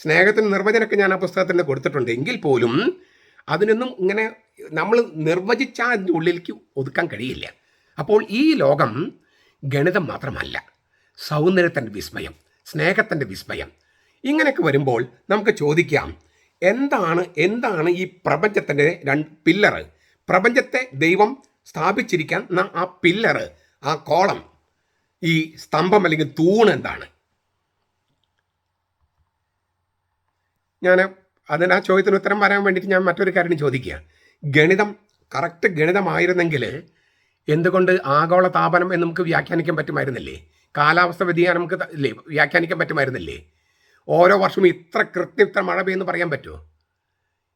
സ്നേഹത്തിന് നിർവചനമൊക്കെ ഞാൻ ആ പുസ്തകത്തിൽ കൊടുത്തിട്ടുണ്ട്. എങ്കിൽ പോലും അതിനൊന്നും ഇങ്ങനെ നമ്മൾ നിർവചിച്ച അതിന്റെ ഉള്ളിലേക്ക് ഒതുക്കാൻ കഴിയില്ല. അപ്പോൾ ഈ ലോകം ഗണിതം മാത്രമല്ല സൗന്ദര്യത്തിന്റെ വിസ്മയം സ്നേഹത്തിന്റെ വിസ്മയം ഇങ്ങനെയൊക്കെ വരുമ്പോൾ നമുക്ക് ചോദിക്കാം എന്താണ് എന്താണ് ഈ പ്രപഞ്ചത്തിന്റെ രണ്ട് പില്ലറ് പ്രപഞ്ചത്തെ ദൈവം സ്ഥാപിച്ചിരിക്കാൻ ആ പില്ലറ് ആ കോളം ഈ സ്തംഭം അല്ലെങ്കിൽ തൂണ് എന്താണ്? ഞാൻ അതിന് ആ ചോദ്യത്തിന് ഉത്തരം വരാൻ വേണ്ടിയിട്ട് ഞാൻ മറ്റൊരു കാര്യം ചോദിക്കുക ഗണിതം കറക്റ്റ് ഗണിതമായിരുന്നെങ്കിൽ എന്തുകൊണ്ട് ആഗോള താപനം എന്ന് നമുക്ക് വ്യാഖ്യാനിക്കാൻ പറ്റുമായിരുന്നില്ലേ? കാലാവസ്ഥ വ്യതിയാനം നമുക്ക് ഇല്ലേ വ്യാഖ്യാനിക്കാൻ പറ്റുമായിരുന്നില്ലേ? ഓരോ വർഷവും ഇത്ര കൃത്യം ഇത്ര മഴ പെയ്യുന്നു പറയാൻ പറ്റുമോ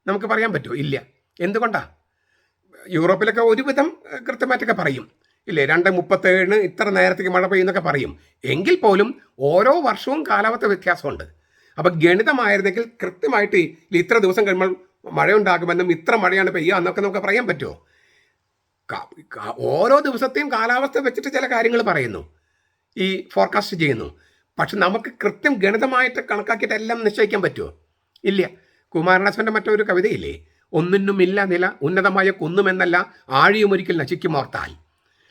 നമുക്ക് പറയാൻ പറ്റുമോ ഇല്ല. എന്തുകൊണ്ടാണ് യൂറോപ്പിലൊക്കെ ഒരുവിധം കൃത്യമായിട്ടൊക്കെ പറയും. ഇല്ലേ? രണ്ട് മുപ്പത്തേഴിന് ഇത്ര നേരത്തേക്ക് മഴ പെയ്യുന്നൊക്കെ പറയും. എങ്കിൽ പോലും ഓരോ വർഷവും കാലാവസ്ഥ വ്യത്യാസമുണ്ട്. അപ്പം ഗണിതമായിരുന്നെങ്കിൽ കൃത്യമായിട്ട് ഇത്ര ദിവസം കഴിയുമ്പോൾ മഴയുണ്ടാകുമെന്നും ഇത്ര മഴയാണ് പെയ്യുക എന്നൊക്കെ നമുക്ക് പറയാൻ പറ്റുമോ? ഓരോ ദിവസത്തെയും കാലാവസ്ഥ വെച്ചിട്ട് ചില കാര്യങ്ങൾ പറയുന്നു. ഈ ഫോർകാസ്റ്റ് ചെയ്യുന്നു. പക്ഷെ നമുക്ക് കൃത്യം ഗണിതമായിട്ട് കണക്കാക്കിയിട്ട് എല്ലാം നിശ്ചയിക്കാൻ പറ്റുമോ? ഇല്ല. കുമാരനാശന്റെ മറ്റൊരു കവിതയില്ലേ? ഒന്നിനുമില്ല നില ഉന്നതമായ കുന്നുമെന്നല്ല ആഴിയും ഒരിക്കൽ നശിക്കുമോർത്താൽ.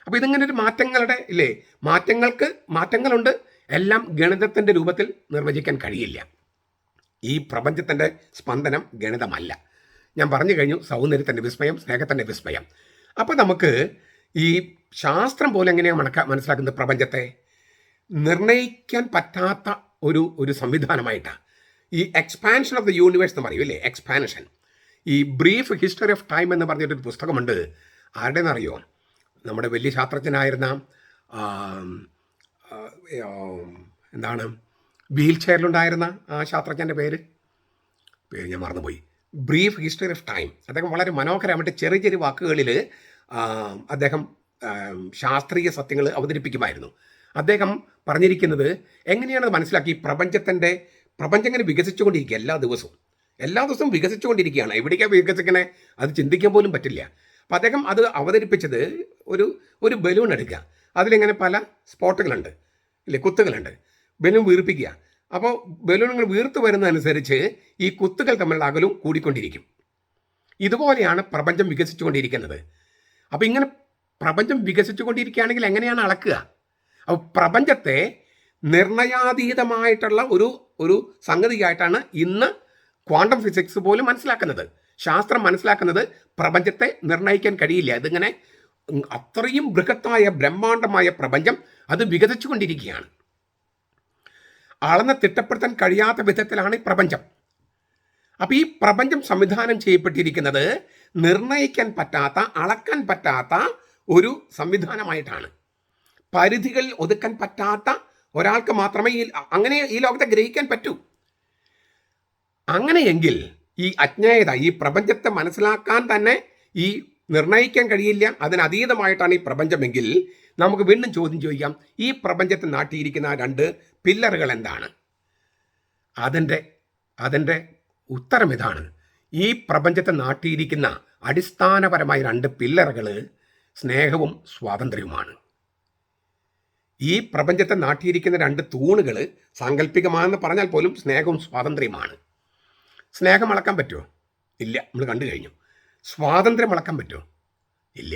അപ്പോൾ ഇതിങ്ങനെ ഒരു മാറ്റങ്ങളുടെ ഇല്ലേ? മാറ്റങ്ങൾക്ക് മാറ്റങ്ങളുണ്ട്. എല്ലാം ഗണിതത്തിന്റെ രൂപത്തിൽ നിർവചിക്കാൻ കഴിയില്ല. ഈ പ്രപഞ്ചത്തിന്റെ സ്പന്ദനം ഗണിതമല്ല. ഞാൻ പറഞ്ഞു കഴിഞ്ഞു സൗന്ദര്യത്തിന്റെ വിസ്മയം സ്നേഹത്തിന്റെ വിസ്മയം. അപ്പോൾ നമുക്ക് ഈ ശാസ്ത്രം പോലെ എങ്ങനെയാണ് മനക്ക മനസ്സിലാക്കുന്നത് പ്രപഞ്ചത്തെ? നിർണയിക്കാൻ പറ്റാത്ത ഒരു ഒരു സംവിധാനമായിട്ടാണ് ഈ എക്സ്പാൻഷൻ ഓഫ് ദ യൂണിവേഴ്സ് എന്ന് പറയും അല്ലേ എക്സ്പാൻഷൻ ഈ ബ്രീഫ് ഹിസ്റ്ററി ഓഫ് ടൈം എന്ന് പറഞ്ഞിട്ടൊരു പുസ്തകമുണ്ട്. ആരുടെ അറിയോ? നമ്മുടെ വലിയ ശാസ്ത്രജ്ഞനായിരുന്ന എന്താണ് വീൽ ചെയറിലുണ്ടായിരുന്ന ആ ശാസ്ത്രജ്ഞന്റെ പേര്? പേര് ഞാൻ മറന്നുപോയി. ബ്രീഫ് ഹിസ്റ്ററി ഓഫ് ടൈം അദ്ദേഹം വളരെ മനോഹരമായിട്ട് ചെറിയ ചെറിയ വാക്കുകളിൽ അദ്ദേഹം ശാസ്ത്രീയ സത്യങ്ങൾ അവതരിപ്പിക്കുമായിരുന്നു. അദ്ദേഹം പറഞ്ഞിരിക്കുന്നത് എങ്ങനെയാണ് മനസ്സിലാക്കി? പ്രപഞ്ചത്തിന്റെ പ്രപഞ്ചം ഇങ്ങനെ വികസിച്ചുകൊണ്ടിരിക്കുക എല്ലാ ദിവസവും. എല്ലാ ദിവസവും വികസിച്ചുകൊണ്ടിരിക്കുകയാണ്. എവിടേക്കാണ് വികസിക്കണേ? അത് ചിന്തിക്കാൻ പോലും പറ്റില്ല. അപ്പം അദ്ദേഹം അത് അവതരിപ്പിച്ചത് ഒരു ഒരു ബലൂൺ എടുക്കുക അതിലിങ്ങനെ പല സ്പോട്ടുകളുണ്ട്. ഇല്ലേ കുത്തുകളുണ്ട്. ബലൂൺ വീർപ്പിക്കുക. അപ്പോൾ ബലൂണുകൾ വീർത്തു വീർത്ത് വരുന്നതനുസരിച്ച് ഈ കുത്തുകൾ തമ്മിലുള്ള അകലും കൂടിക്കൊണ്ടിരിക്കും. ഇതുപോലെയാണ് പ്രപഞ്ചം വികസിച്ചുകൊണ്ടിരിക്കുന്നത്. അപ്പോൾ ഇങ്ങനെ പ്രപഞ്ചം വികസിച്ചുകൊണ്ടിരിക്കുകയാണെങ്കിൽ എങ്ങനെയാണ് അളക്കുക? അപ്പോൾ പ്രപഞ്ചത്തെ നിർണയാതീതമായിട്ടുള്ള ഒരു ഒരു സംഗതിയായിട്ടാണ് ഇന്ന് ക്വാണ്ടം ഫിസിക്സ് പോലും മനസ്സിലാക്കുന്നത്. ശാസ്ത്രം മനസ്സിലാക്കുന്നത് പ്രപഞ്ചത്തെ നിർണയിക്കാൻ കഴിയില്ല. അതിങ്ങനെ അത്രയും ബൃഹത്തായ ബ്രഹ്മാണ്ഡമായ പ്രപഞ്ചം അത് വികസിച്ചുകൊണ്ടിരിക്കുകയാണ്. അളന്ന് തിട്ടപ്പെടുത്താൻ കഴിയാത്ത വിധത്തിലാണ് ഈ പ്രപഞ്ചം. അപ്പം ഈ പ്രപഞ്ചം സംവിധാനം ചെയ്യപ്പെട്ടിരിക്കുന്നത് നിർണയിക്കാൻ പറ്റാത്ത അളക്കാൻ പറ്റാത്ത ഒരു സംവിധാനമായിട്ടാണ്. പരിധികൾ ഒതുക്കാൻ പറ്റാത്ത ഒരാൾക്ക് മാത്രമേ ഈ അങ്ങനെ ഈ ലോകത്തെ ഗ്രഹിക്കാൻ പറ്റൂ. അങ്ങനെയെങ്കിൽ ഈ അജ്ഞേയത ഈ പ്രപഞ്ചത്തെ മനസ്സിലാക്കാൻ തന്നെ ഈ നിർണയിക്കാൻ കഴിയില്ല. അതിനതീതമായിട്ടാണ് ഈ പ്രപഞ്ചമെങ്കിൽ നമുക്ക് വീണ്ടും ചോദ്യം ചോദിക്കാം. ഈ പ്രപഞ്ചത്തെ നാട്ടിയിരിക്കുന്ന രണ്ട് പില്ലറുകൾ എന്താണ്? അതിന്റെ അതിന്റെ ഉത്തരം ഇതാണ്. ഈ പ്രപഞ്ചത്തെ നാട്ടിയിരിക്കുന്ന അടിസ്ഥാനപരമായ രണ്ട് പില്ലറുകൾ സ്നേഹവും സ്വാതന്ത്ര്യവുമാണ്. ഈ പ്രപഞ്ചത്തെ നാട്ടിയിരിക്കുന്ന രണ്ട് തൂണുകൾ സാങ്കല്പികമാണെന്ന് പറഞ്ഞാൽ പോലും സ്നേഹവും സ്വാതന്ത്ര്യമാണ് സ്നേഹം അളക്കാൻ പറ്റുമോ ഇല്ല. നമ്മൾ കണ്ടു കഴിഞ്ഞു. സ്വാതന്ത്ര്യം അളക്കാൻ പറ്റുമോ ഇല്ല.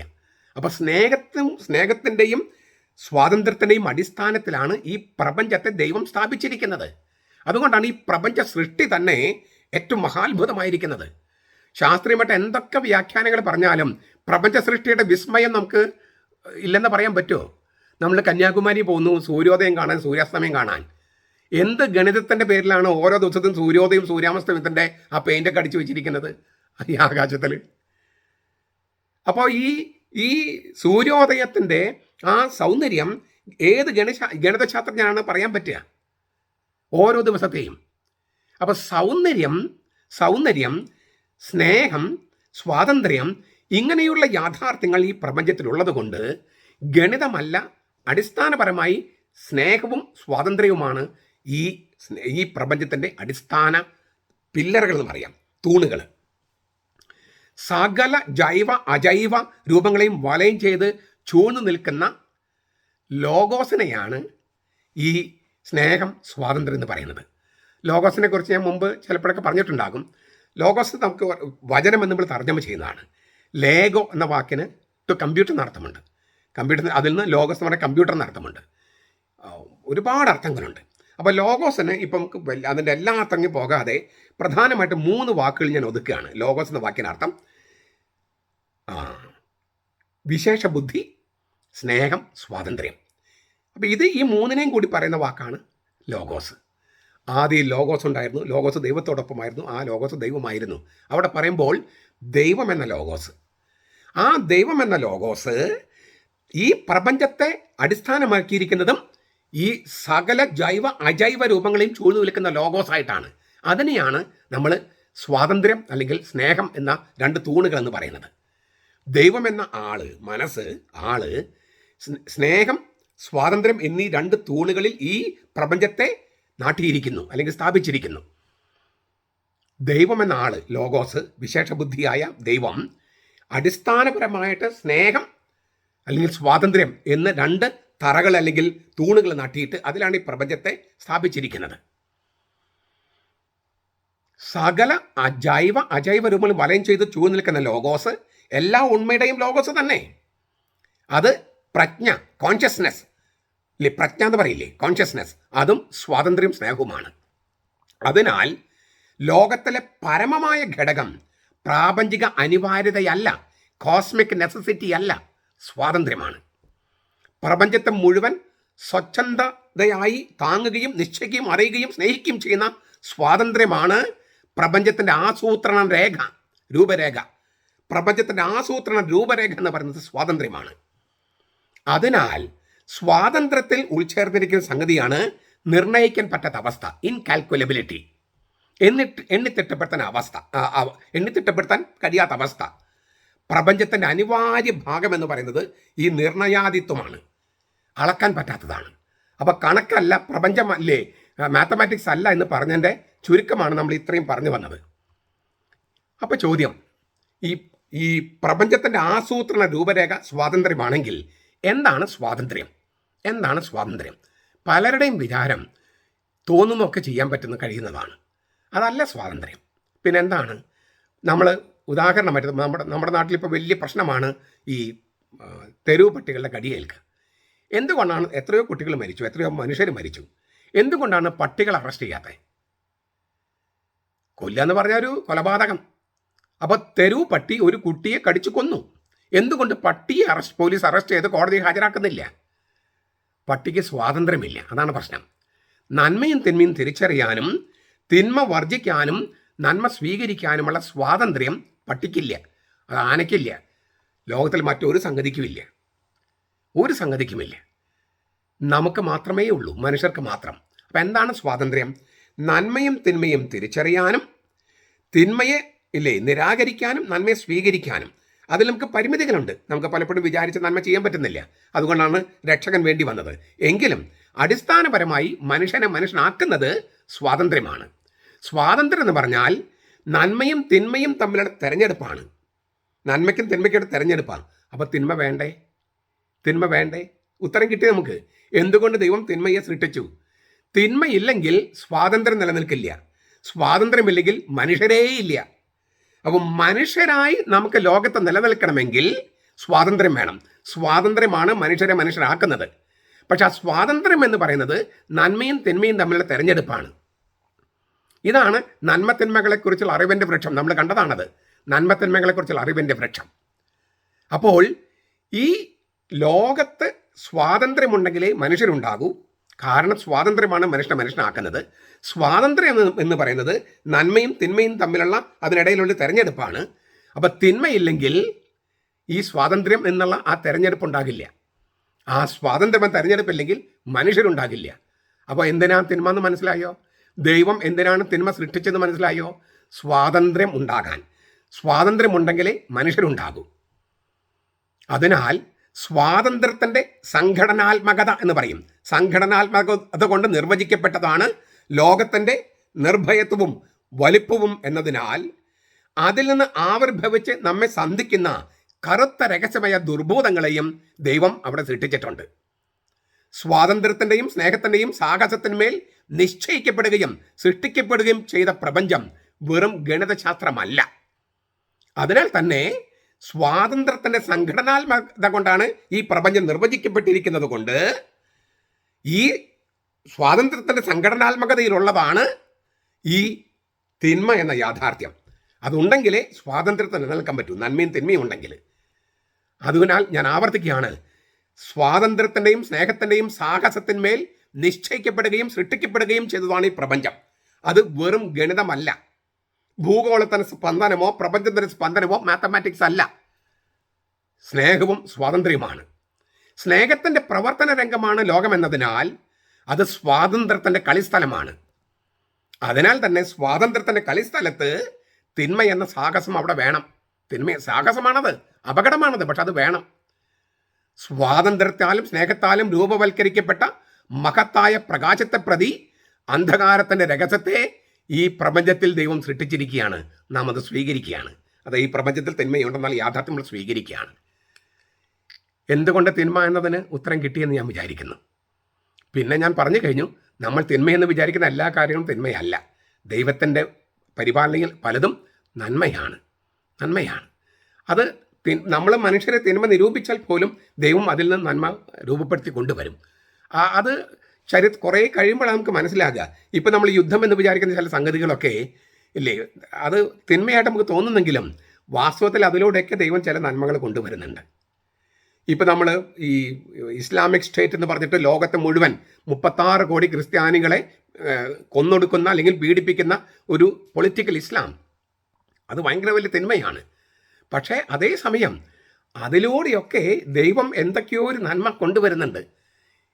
അപ്പോൾ സ്നേഹത്തും സ്നേഹത്തിന്റെയും സ്വാതന്ത്ര്യത്തിന്റെയും അടിസ്ഥാനത്തിലാണ് ഈ പ്രപഞ്ചത്തെ ദൈവം സ്ഥാപിച്ചിരിക്കുന്നത്. അതുകൊണ്ടാണ് ഈ പ്രപഞ്ച സൃഷ്ടി തന്നെ ഏറ്റവും മഹാത്ഭുതമായിരിക്കുന്നത്. ശാസ്ത്രീയമായിട്ട് എന്തൊക്കെ വ്യാഖ്യാനങ്ങൾ പറഞ്ഞാലും പ്രപഞ്ച സൃഷ്ടിയുടെ വിസ്മയം നമുക്ക് ഇല്ലെന്ന് പറയാൻ പറ്റുമോ നമ്മൾ കന്യാകുമാരി പോകുന്നു സൂര്യോദയം കാണാൻ സൂര്യാസ്തമയം കാണാൻ. എന്ത് ഗണിതത്തിന്റെ പേരിലാണ് ഓരോ ദിവസത്തും സൂര്യോദയം സൂര്യാസ്തമയത്തിന്റെ ആ പെയിന്റൊക്കെ അടിച്ചു വെച്ചിരിക്കുന്നത്? ഈ ആകാശത്തിൽ അപ്പോൾ ഈ ഈ സൂര്യോദയത്തിന്റെ ആ സൗന്ദര്യം ഏത് ഗണിശ ഗണിതശാസ്ത്രജ്ഞനാണ് പറയാൻ പറ്റുക? ഓരോ ദിവസത്തെയും. അപ്പോൾ സൗന്ദര്യം സൗന്ദര്യം സ്നേഹം സ്വാതന്ത്ര്യം ഇങ്ങനെയുള്ള യാഥാർത്ഥ്യങ്ങൾ ഈ പ്രപഞ്ചത്തിലുള്ളത് കൊണ്ട് ഗണിതമല്ല അടിസ്ഥാനപരമായി സ്നേഹവും സ്വാതന്ത്ര്യവുമാണ് ഈ ഈ പ്രപഞ്ചത്തിന്റെ അടിസ്ഥാന പില്ലറുകൾ എന്ന് പറയാം തൂണുകൾ. സകല ജൈവ അജൈവ രൂപങ്ങളെയും വലയം ചെയ്ത് ചൂഴ്ന്നു നിൽക്കുന്ന ലോഗോസിനെയാണ് ഈ സ്നേഹം സ്വാതന്ത്ര്യം എന്ന് പറയുന്നത്. ലോഗോസിനെ കുറിച്ച് ഞാൻ മുമ്പ് ചിലപ്പോഴൊക്കെ പറഞ്ഞിട്ടുണ്ടാകും. ലോഗോസ് നമുക്ക് വചനം എന്ന് നമ്മൾ തർജമ ചെയ്യുന്നതാണ്. ലേഗോ എന്ന വാക്കിന് ടു കമ്പ്യൂട്ടർ അർത്ഥമുണ്ട്. കമ്പ്യൂട്ടർ അതിൽ നിന്ന് ലോഗോസ് എന്ന് പറഞ്ഞാൽ കമ്പ്യൂട്ടർ അർത്ഥമുണ്ട്. ഒരുപാട് അർത്ഥങ്ങളുണ്ട്. അപ്പോൾ ലോഗോസിന് ഇപ്പം അതിന്റെ എല്ലാ അർത്ഥങ്ങളും പോകാതെ പ്രധാനമായിട്ട് മൂന്ന് വാക്കുകൾ ഞാൻ ഒതുക്കുകയാണ്. ലോഗോസ് എന്ന വാക്കിനർത്ഥം ആ, വിശേഷ ബുദ്ധി സ്നേഹം സ്വാതന്ത്ര്യം. അപ്പോൾ ഇത് ഈ മൂന്നിനെയും കൂടി പറയുന്ന വാക്കാണ് ലോഗോസ് ആദ്യം ലോഗോസ് ഉണ്ടായിരുന്നു ലോഗോസ് ദൈവത്തോടൊപ്പമായിരുന്നു ആ ലോഗോസ് ദൈവമായിരുന്നു. അവിടെ പറയുമ്പോൾ ദൈവം എന്ന ലോഗോസ് ആ ദൈവം എന്ന ലോഗോസ് ഈ പ്രപഞ്ചത്തെ അടിസ്ഥാനമാക്കിയിരിക്കുന്നതും ഈ സകല ജൈവ അജൈവ രൂപങ്ങളെയും ചൂഴ്ന്നു വിൽക്കുന്ന ലോഗോസായിട്ടാണ് അതിനെയാണ് നമ്മൾ സ്വാതന്ത്ര്യം അല്ലെങ്കിൽ സ്നേഹം എന്ന രണ്ട് തൂണുകൾ എന്ന് പറയുന്നത്. ദൈവം എന്ന ആൾ മനസ്സ് ആൾ സ്നേഹം സ്വാതന്ത്ര്യം എന്നീ രണ്ട് തൂണുകളിൽ ഈ പ്രപഞ്ചത്തെ നാട്ടിയിരിക്കുന്നു അല്ലെങ്കിൽ സ്ഥാപിച്ചിരിക്കുന്നു. ദൈവം എന്ന ആൾ ലോഗോസ് വിശേഷബുദ്ധിയായ ദൈവം അടിസ്ഥാനപരമായിട്ട് സ്നേഹം അല്ലെങ്കിൽ സ്വാതന്ത്ര്യം എന്ന രണ്ട് തറകൾ അല്ലെങ്കിൽ തൂണുകൾ നട്ടിയിട്ട് അതിലാണ് ഈ പ്രപഞ്ചത്തെ സ്ഥാപിച്ചിരിക്കുന്നത്. സകല അജൈവ അജൈവ രൂപങ്ങൾ വലയം ചെയ്ത് ചൂ നിൽക്കുന്ന ലോഗോസ് എല്ലാ ഉണ്മയുടെയും ലോഗോസ് തന്നെ. അത് പ്രജ്ഞ കോൺഷ്യസ്നെസ് ഇല്ലേ പ്രജ്ഞ എന്ന് പറയില്ലേ? കോൺഷ്യസ്നെസ് അതും സ്വാതന്ത്ര്യം സ്നേഹവുമാണ്. അതിനാൽ ലോകത്തിലെ പരമമായ ഘടകം പ്രാപഞ്ചിക അനിവാര്യതയല്ല കോസ്മിക് നെസസിറ്റി അല്ല സ്വാതന്ത്ര്യമാണ്. പ്രപഞ്ചത്തെ മുഴുവൻ സ്വച്ഛന്തതയായി താങ്ങുകയും നിശ്ചയിക്കുകയും അറിയുകയും സ്നേഹിക്കുകയും ചെയ്യുന്ന സ്വാതന്ത്ര്യമാണ് പ്രപഞ്ചത്തിന്റെ ആസൂത്രണ രേഖ രൂപരേഖ. പ്രപഞ്ചത്തിന്റെ ആസൂത്രണ രൂപരേഖ എന്ന് പറയുന്നത് സ്വാതന്ത്ര്യമാണ്. അതിനാൽ സ്വാതന്ത്ര്യത്തിൽ ഉൾച്ചേർന്നിരിക്കുന്ന സംഗതിയാണ് നിർണയിക്കാൻ പറ്റാത്ത അവസ്ഥ ഇൻകാൽക്കുലബിലിറ്റി എന്നിട്ട് എണ്ണിത്തിട്ടപ്പെടുത്താൻ അവസ്ഥ എണ്ണിത്തിട്ടപ്പെടുത്താൻ കഴിയാത്ത അവസ്ഥ. പ്രപഞ്ചത്തിന്റെ അനിവാര്യ ഭാഗം എന്ന് പറയുന്നത് ഈ നിർണയാതിത്വമാണ് അളക്കാൻ പറ്റാത്തതാണ്. അപ്പോൾ കണക്കല്ല പ്രപഞ്ചമല്ലേ മാത്തമാറ്റിക്സ് അല്ല എന്ന് പറഞ്ഞതിന്റെ ചുരുക്കമാണ് നമ്മൾ ഇത്രയും പറഞ്ഞു വന്നത്. അപ്പോൾ ചോദ്യം ഈ ഈ പ്രപഞ്ചത്തിന്റെ ആസൂത്രണ രൂപരേഖ സ്വാതന്ത്ര്യമാണെങ്കിൽ എന്താണ് സ്വാതന്ത്ര്യം? എന്താണ് സ്വാതന്ത്ര്യം? പലരുടെയും വിചാരം തോന്നുന്നൊക്കെ ചെയ്യാൻ പറ്റുന്ന കഴിയുന്നതാണ്. അതല്ല സ്വാതന്ത്ര്യം. പിന്നെ എന്താണ് നമ്മൾ ഉദാഹരണമായിട്ട് നമ്മുടെ നമ്മുടെ നാട്ടിലിപ്പോൾ വലിയ പ്രശ്നമാണ് ഈ തെരുവ് പട്ടികളുടെ കടിയേൽക്കുക എന്തുകൊണ്ടാണ് എത്രയോ കുട്ടികൾ മരിച്ചു എത്രയോ മനുഷ്യർ മരിച്ചു? എന്തുകൊണ്ടാണ് പട്ടികൾ അറസ്റ്റ് ചെയ്യാത്തത് കൊല്ല എന്ന് പറഞ്ഞ ഒരു കൊലപാതകം. അപ്പോൾ തെരു പട്ടി ഒരു കുട്ടിയെ കടിച്ചു കൊന്നു. എന്തുകൊണ്ട് പട്ടിയെ അറസ്റ്റ് പോലീസ് അറസ്റ്റ് ചെയ്ത് കോടതി ഹാജരാക്കുന്നില്ല? പട്ടിക്ക് സ്വാതന്ത്ര്യമില്ല. അതാണ് പ്രശ്നം. നന്മയും തിന്മയും തിരിച്ചറിയാനും തിന്മ വർജിക്കാനും നന്മ സ്വീകരിക്കാനുമുള്ള സ്വാതന്ത്ര്യം പട്ടിക്കില്ല. അത് ആനയ്ക്കില്ല. ലോകത്തിൽ മറ്റൊരു സംഗതിക്കുമില്ല. ഒരു സംഗതിക്കുമില്ല. നമുക്ക് മാത്രമേ ഉള്ളൂ മനുഷ്യർക്ക് മാത്രം. അപ്പം എന്താണ് സ്വാതന്ത്ര്യം? നന്മയും തിന്മയും തിരിച്ചറിയാനും തിന്മയെ ഇല്ലേ നിരാകരിക്കാനും നന്മയെ സ്വീകരിക്കാനും. അതിൽ നമുക്ക് പരിമിതികളുണ്ട്. നമുക്ക് പലപ്പോഴും വിചാരിച്ച് നന്മ ചെയ്യാൻ പറ്റുന്നില്ല. അതുകൊണ്ടാണ് രക്ഷകൻ വേണ്ടി വന്നത്. എങ്കിലും അടിസ്ഥാനപരമായി മനുഷ്യനെ മനുഷ്യനാക്കുന്നത് സ്വാതന്ത്ര്യമാണ്. സ്വാതന്ത്ര്യം എന്ന് പറഞ്ഞാൽ നന്മയും തിന്മയും തമ്മിലുള്ള തിരഞ്ഞെടുപ്പാണ്. നന്മയ്ക്കും തിന്മയ്ക്കും തിരഞ്ഞെടുപ്പാണ്. അപ്പോൾ തിന്മ വേണ്ടേ? തിന്മ വേണ്ടേ? ഉത്തരം കിട്ടി നമുക്ക്. എന്തുകൊണ്ട് ദൈവം തിന്മയെ സൃഷ്ടിച്ചു? തിന്മയില്ലെങ്കിൽ സ്വാതന്ത്ര്യം നിലനിൽക്കില്ല. സ്വാതന്ത്ര്യമില്ലെങ്കിൽ മനുഷ്യരേ ഇല്ല അപ്പം മനുഷ്യരായി നമുക്ക് ലോകത്ത് നിലനിൽക്കണമെങ്കിൽ സ്വാതന്ത്ര്യം വേണം. സ്വാതന്ത്ര്യമാണ് മനുഷ്യരെ മനുഷ്യരാക്കുന്നത്. പക്ഷെ ആ സ്വാതന്ത്ര്യം എന്ന് പറയുന്നത് നന്മയും തിന്മയും തമ്മിലുള്ള തെരഞ്ഞെടുപ്പാണ്. ഇതാണ് നന്മ തിന്മകളെക്കുറിച്ചുള്ള അറിവിന്റെ വൃക്ഷം. നമ്മൾ കണ്ടതാണത്. നന്മ തിന്മകളെക്കുറിച്ചുള്ള അറിവിന്റെ വൃക്ഷം. അപ്പോൾ ഈ ലോകത്ത് സ്വാതന്ത്ര്യമുണ്ടെങ്കിലേ മനുഷ്യരുണ്ടാകൂ. കാരണം സ്വാതന്ത്ര്യമാണ് മനുഷ്യനെ മനുഷ്യനാക്കുന്നത്. സ്വാതന്ത്ര്യം എന്ന് പറയുന്നത് നന്മയും തിന്മയും തമ്മിലുള്ള അതിനിടയിലുള്ള തെരഞ്ഞെടുപ്പാണ്. അപ്പോൾ തിന്മയില്ലെങ്കിൽ ഈ സ്വാതന്ത്ര്യം എന്നുള്ള ആ തെരഞ്ഞെടുപ്പ് ഉണ്ടാകില്ല. ആ സ്വാതന്ത്ര്യം തെരഞ്ഞെടുപ്പില്ലെങ്കിൽ മനുഷ്യരുണ്ടാകില്ല. അപ്പോൾ എന്തിനാണ് തിന്മ എന്ന് മനസ്സിലായോ? ദൈവം എന്തിനാണ് തിന്മ സൃഷ്ടിച്ചെന്ന് മനസ്സിലായോ? സ്വാതന്ത്ര്യം ഉണ്ടാകാൻ. സ്വാതന്ത്ര്യമുണ്ടെങ്കിലേ മനുഷ്യരുണ്ടാകൂ. അതിനാൽ സ്വാതന്ത്ര്യത്തിന്റെ സംഘടനാത്മകത എന്ന് പറയും. സംഘടനാത്മകത കൊണ്ട് നിർവചിക്കപ്പെട്ടതാണ് ലോകത്തിന്റെ നിർഭയത്വവും വലിപ്പവും എന്നതിനാൽ അതിൽ നിന്ന് ആവിർഭവിച്ച് നമ്മെ സന്ധിക്കുന്ന കറുത്ത രഹസ്യമായ ദുർബോധങ്ങളെയും ദൈവം അവിടെ സൃഷ്ടിച്ചിട്ടുണ്ട്. സ്വാതന്ത്ര്യത്തിന്റെയും സ്നേഹത്തിന്റെയും സാഹസത്തിന്മേൽ നിശ്ചയിക്കപ്പെടുകയും സൃഷ്ടിക്കപ്പെടുകയും ചെയ്ത പ്രപഞ്ചം വെറും ഗണിതശാസ്ത്രമല്ല. അതിനാൽ തന്നെ സ്വാതന്ത്ര്യത്തിന്റെ സംഘടനാത്മകത കൊണ്ടാണ് ഈ പ്രപഞ്ചം നിർവചിക്കപ്പെട്ടിരിക്കുന്നത് കൊണ്ട് ഈ സ്വാതന്ത്ര്യത്തിന്റെ സംഘടനാത്മകതയിലുള്ളതാണ് ഈ തിന്മ എന്ന യാഥാർത്ഥ്യം. അതുണ്ടെങ്കിലേ സ്വാതന്ത്ര്യത്തെ നിലനിൽക്കാൻ പറ്റൂ. നന്മയും തിന്മയും ഉണ്ടെങ്കിൽ. അതിനാൽ ഞാൻ ആവർത്തിക്കുകയാണ്. സ്വാതന്ത്ര്യത്തിന്റെയും സ്നേഹത്തിന്റെയും സാഹസത്തിന്മേൽ നിശ്ചയിക്കപ്പെടുകയും സൃഷ്ടിക്കപ്പെടുകയും ചെയ്തതാണ് ഈ പ്രപഞ്ചം. അത് വെറും ഗണിതമല്ല. ഭൂഗോളത്തിന് സ്പന്ദനമോ പ്രപഞ്ചത്തിന് സ്പന്ദനമോ മാത്തമാറ്റിക്സ് അല്ല. സ്നേഹവും സ്വാതന്ത്ര്യമാണ് സ്നേഹത്തിന്റെ പ്രവർത്തന രംഗമാണ് ലോകമെന്നതിനാൽ അത് സ്വാതന്ത്ര്യത്തിന്റെ കളിസ്ഥലമാണ്. അതിനാൽ തന്നെ സ്വാതന്ത്ര്യത്തിന്റെ കളിസ്ഥലത്ത് തിന്മ എന്ന സാഹസം അവിടെ വേണം. തിന്മ സാഹസമാണത് അപകടമാണത് പക്ഷെ അത് വേണം. സ്വാതന്ത്ര്യത്താലും സ്നേഹത്താലും രൂപവൽക്കരിക്കപ്പെട്ട മഹത്തായ പ്രകാശത്തെ പ്രതി അന്ധകാരത്തിന്റെ രഹസ്യത്തെ ഈ പ്രപഞ്ചത്തിൽ ദൈവം സൃഷ്ടിച്ചിരിക്കുകയാണ് നാം അത് സ്വീകരിക്കുകയാണ്. അത് ഈ പ്രപഞ്ചത്തിൽ തിന്മയുണ്ടെന്നാൽ യാഥാർത്ഥ്യം നമ്മൾ സ്വീകരിക്കുകയാണ്. എന്തുകൊണ്ട് തിന്മ എന്നതിന് ഉത്തരം കിട്ടിയെന്ന് ഞാൻ വിചാരിക്കുന്നു. പിന്നെ ഞാൻ പറഞ്ഞു കഴിഞ്ഞു നമ്മൾ തിന്മയെന്ന് വിചാരിക്കുന്ന എല്ലാ കാര്യങ്ങളും തിന്മയല്ല. ദൈവത്തിന്റെ പരിപാലനയിൽ പലതും നന്മയാണ്. നന്മയാണ്. അത് നമ്മൾ മനുഷ്യരെ തിന്മ നിരൂപിച്ചാൽ പോലും ദൈവം അതിൽ നിന്ന് നന്മ രൂപപ്പെടുത്തി കൊണ്ടുവരും. അത് ചരി കുറേ കഴിയുമ്പോഴാണ് നമുക്ക് മനസ്സിലാകുക. ഇപ്പം നമ്മൾ യുദ്ധം എന്ന് വിചാരിക്കുന്ന ചില സംഗതികളൊക്കെ ഇല്ലേ? അത് തിന്മയായിട്ട് നമുക്ക് തോന്നുന്നെങ്കിലും വാസ്തവത്തിൽ അതിലൂടെയൊക്കെ ദൈവം ചില നന്മകൾ കൊണ്ടുവരുന്നുണ്ട്. ഇപ്പം നമ്മൾ ഈ ഇസ്ലാമിക് സ്റ്റേറ്റ് എന്ന് പറഞ്ഞിട്ട് ലോകത്തെ മുഴുവൻ മുപ്പത്താറ് കോടി ക്രിസ്ത്യാനികളെ കൊന്നൊടുക്കുന്ന അല്ലെങ്കിൽ പീഡിപ്പിക്കുന്ന ഒരു പൊളിറ്റിക്കൽ ഇസ്ലാം. അത് ഭയങ്കര വലിയ തിന്മയാണ്. പക്ഷേ അതേസമയം അതിലൂടെയൊക്കെ ദൈവം എന്തൊക്കെയോ ഒരു നന്മ കൊണ്ടുവരുന്നുണ്ട്.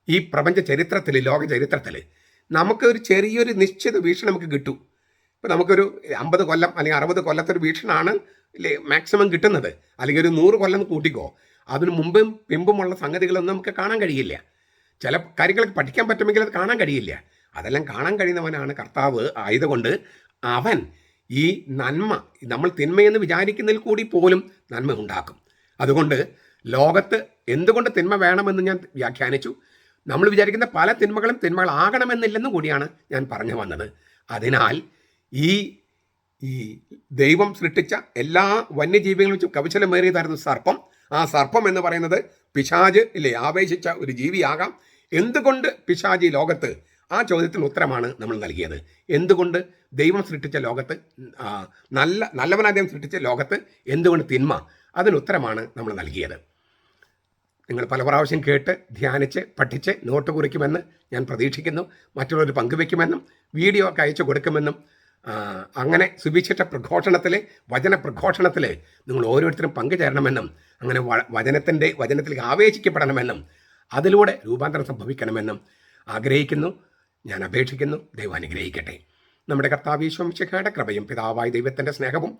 ഈ പ്രപഞ്ച ചരിത്രത്തിൽ ലോക ചരിത്രത്തിൽ നമുക്കൊരു ചെറിയൊരു നിശ്ചിത വീക്ഷണം നമുക്ക് കിട്ടും. ഇപ്പോൾ നമുക്കൊരു അമ്പത് കൊല്ലം അല്ലെങ്കിൽ അറുപത് കൊല്ലത്തെ ഒരു വീക്ഷണമാണ് മാക്സിമം കിട്ടുന്നത്. അല്ലെങ്കിൽ ഒരു നൂറ് കൊല്ലം കൂട്ടിക്കോ. അതിനു മുമ്പും പിമ്പുമുള്ള സംഗതികളൊന്നും നമുക്ക് കാണാൻ കഴിയില്ല. ചില കാര്യങ്ങളൊക്കെ പഠിക്കാൻ പറ്റുമെങ്കിൽ അത് കാണാൻ കഴിയില്ല. അതെല്ലാം കാണാൻ കഴിയുന്നവനാണ് കർത്താവ്. ആയതുകൊണ്ട് അവൻ ഈ നന്മ നമ്മൾ തിന്മയെന്ന് വിചാരിക്കുന്നതിൽ കൂടി പോലും നന്മ ഉണ്ടാക്കും. അതുകൊണ്ട് ലോകത്ത് എന്തുകൊണ്ട് തിന്മ വേണമെന്ന് ഞാൻ വ്യാഖ്യാനിച്ചു? നമ്മൾ വിചാരിക്കുന്ന പല തിന്മകളും തിന്മകളാകണമെന്നില്ലെന്നും കൂടിയാണ് ഞാൻ പറഞ്ഞു വന്നത്. അതിനാൽ ഈ ഈ ദൈവം സൃഷ്ടിച്ച എല്ലാ വന്യജീവികളും വെച്ചും കവിശലമേറിയതായിരുന്നു സർപ്പം ആ സർപ്പം എന്ന് പറയുന്നത് പിശാജ് ഇല്ലേ ആവേശിച്ച ഒരു ജീവിയാകാം. എന്തുകൊണ്ട് പിശാജ് ഈ ലോകത്ത്? ആ ചോദ്യത്തിന് ഉത്തരമാണ് നമ്മൾ നൽകിയത്. എന്തുകൊണ്ട് ദൈവം സൃഷ്ടിച്ച ലോകത്ത് നല്ല നല്ലവനായ ദൈവം സൃഷ്ടിച്ച ലോകത്ത് എന്തുകൊണ്ട് തിന്മ? അതിന് ഉത്തരമാണ് നമ്മൾ നൽകിയത്. നിങ്ങൾ പല പ്രാവശ്യം കേട്ട് ധ്യാനിച്ച് പഠിച്ച് നോട്ട് കുറിക്കുമെന്ന് ഞാൻ പ്രതീക്ഷിക്കുന്നു. മറ്റുള്ളവർ പങ്കുവെക്കുമെന്നും വീഡിയോ ഒക്കെ അയച്ചു കൊടുക്കുമെന്നും അങ്ങനെ സുവിശേഷ പ്രഘോഷണത്തിൽ വചന പ്രഘോഷണത്തിൽ നിങ്ങൾ ഓരോരുത്തരും പങ്കുചേരണമെന്നും അങ്ങനെ വചനത്തിന്റെ വചനത്തിലേക്ക് ആവേശിക്കപ്പെടണമെന്നും അതിലൂടെ രൂപാന്തരം സംഭവിക്കണമെന്നും ആഗ്രഹിക്കുന്നു. ഞാൻ അപേക്ഷിക്കുന്നു. ദൈവം അനുഗ്രഹിക്കട്ടെ. നമ്മുടെ കർത്താവീശ്വംശയുടെ കൃപയും പിതാവായ ദൈവത്തിന്റെ സ്നേഹവും